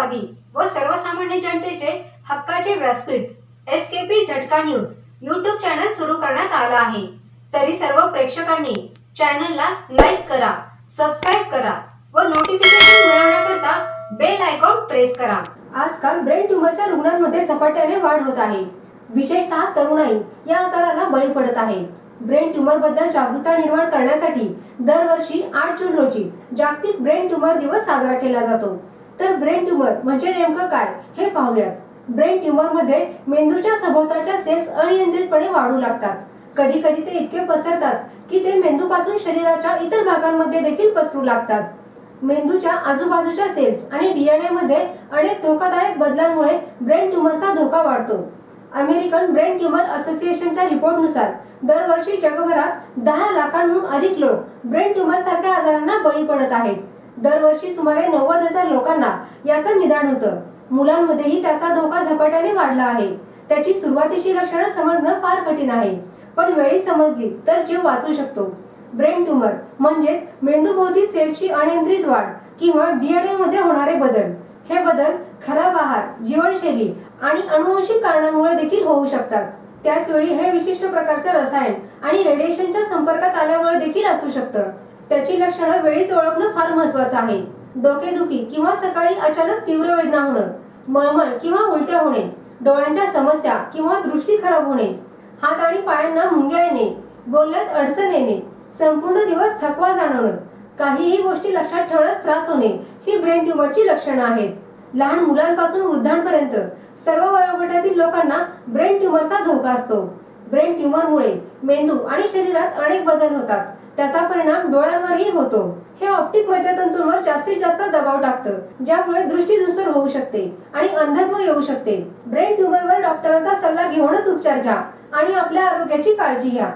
मानवतावादी व सर्वसामान्य जनतेचे हक्काचे व्यासपीठ एस के पी झटका न्यूज यूट्यूब चॅनल सुरू करण्यात आला आहे. तरी सर्व प्रेक्षकांनी चॅनलला लाईक करा सबस्क्राईब करा व नोटिफिकेशन मिळवण्याकरता बेल आयकॉन प्रेस करा. आजकाल ब्रेन ट्यूमरच्या रुग्णांमध्ये झपाट्याने वाढ होत आहे. विशेषतः तरुणाई या आजाराला बळी पडत आहे. ब्रेन ट्यूमरबद्दल जागरूकता निर्माण करण्यासाठी दरवर्षी आठ जून रोजी जागतिक ब्रेन ट्युमर दिवस साजरा केला जातो. तर ब्रेन ट्यूमर म्हणजे नेमकं काय? हे पाहूयात. ब्रेन ट्यूमरमध्ये मेंदूच्या सभोवताच्या सेल्स अनियंत्रितपणे वाढू लागतात. कधी कधी ते इतके पसरतात की ते मेंदूपासून शरीराच्या इतर भागांमध्ये देखील पसरू लागतात. मेंदूच्या आजूबाजूच्या सेल्स आणि डीएनए मध्ये अनेक धोकादायक बदलांमुळे ब्रेन ट्यूमरचा धोका वाढतो. अमेरिकन ब्रेन ट्यूमर असोसिएशनच्या रिपोर्टनुसार दरवर्षी जगभरात दहा लाखांहून अधिक लोक ब्रेन ट्यूमर सारख्या आजारांना बळी पडत आहेत. दरवर्षी सुमारे नव्वद हजार लोकांना याचं निदान होतं. मुलांमध्येही त्याचा धोका झपाट्याने वाढला आहे. त्याची सुरुवातीची लक्षणं समजणं फार कठीण आहे. पण वेळी समजली तर जीव वाचू शकतो. ब्रेन ट्यूमर म्हणजेच मेंदूभोवती सेलची अनियंत्रित वाढ किंवा डीएनए मध्ये होणारे बदल. हे बदल खराब आहार जीवनशैली आणि अनुवंशिक कारणांमुळे देखील होऊ शकतात. त्याच वेळी हे विशिष्ट प्रकारचं रसायन आणि रेडिएशनच्या संपर्कात आल्यामुळे देखील असू शकतं. त्याची लक्षणं वेळीच ओळखणं फार महत्वाचं आहे. डोकेदुखी किंवा सकाळी अचानक तीव्र वेदना होणं मळमळ किंवा उलट्या होणे डोळ्यांच्या समस्या किंवा दृष्टी खराब होणे हात आणि पायांना मुंग्या येणे बोलण्यात अडचण येणे संपूर्ण दिवस थकवा जाणवणं काहीही गोष्टी लक्षात ठेवण्यास त्रास होणे ही ब्रेन ट्यूमरची लक्षणं आहेत. लहान मुलांपासून वृद्धांपर्यंत सर्व वयोगटातील लोकांना ब्रेन ट्यूमरचा धोका असतो. ब्रेन ट्यूमरमुळे मेंदू आणि शरीरात अनेक बदल होतात. त्याचा परिणाम डोळ्यांवरही होतो. हे ऑप्टिक मज्जातंतूंवर जास्तीत जास्त दबाव टाकतं ज्यामुळे दृष्टी धुसर होऊ शकते आणि अंधत्व येऊ शकते. ब्रेन ट्युमरवर डॉक्टरांचा सल्ला घेऊनच उपचार घ्या आणि आपल्या आरोग्याची काळजी घ्या.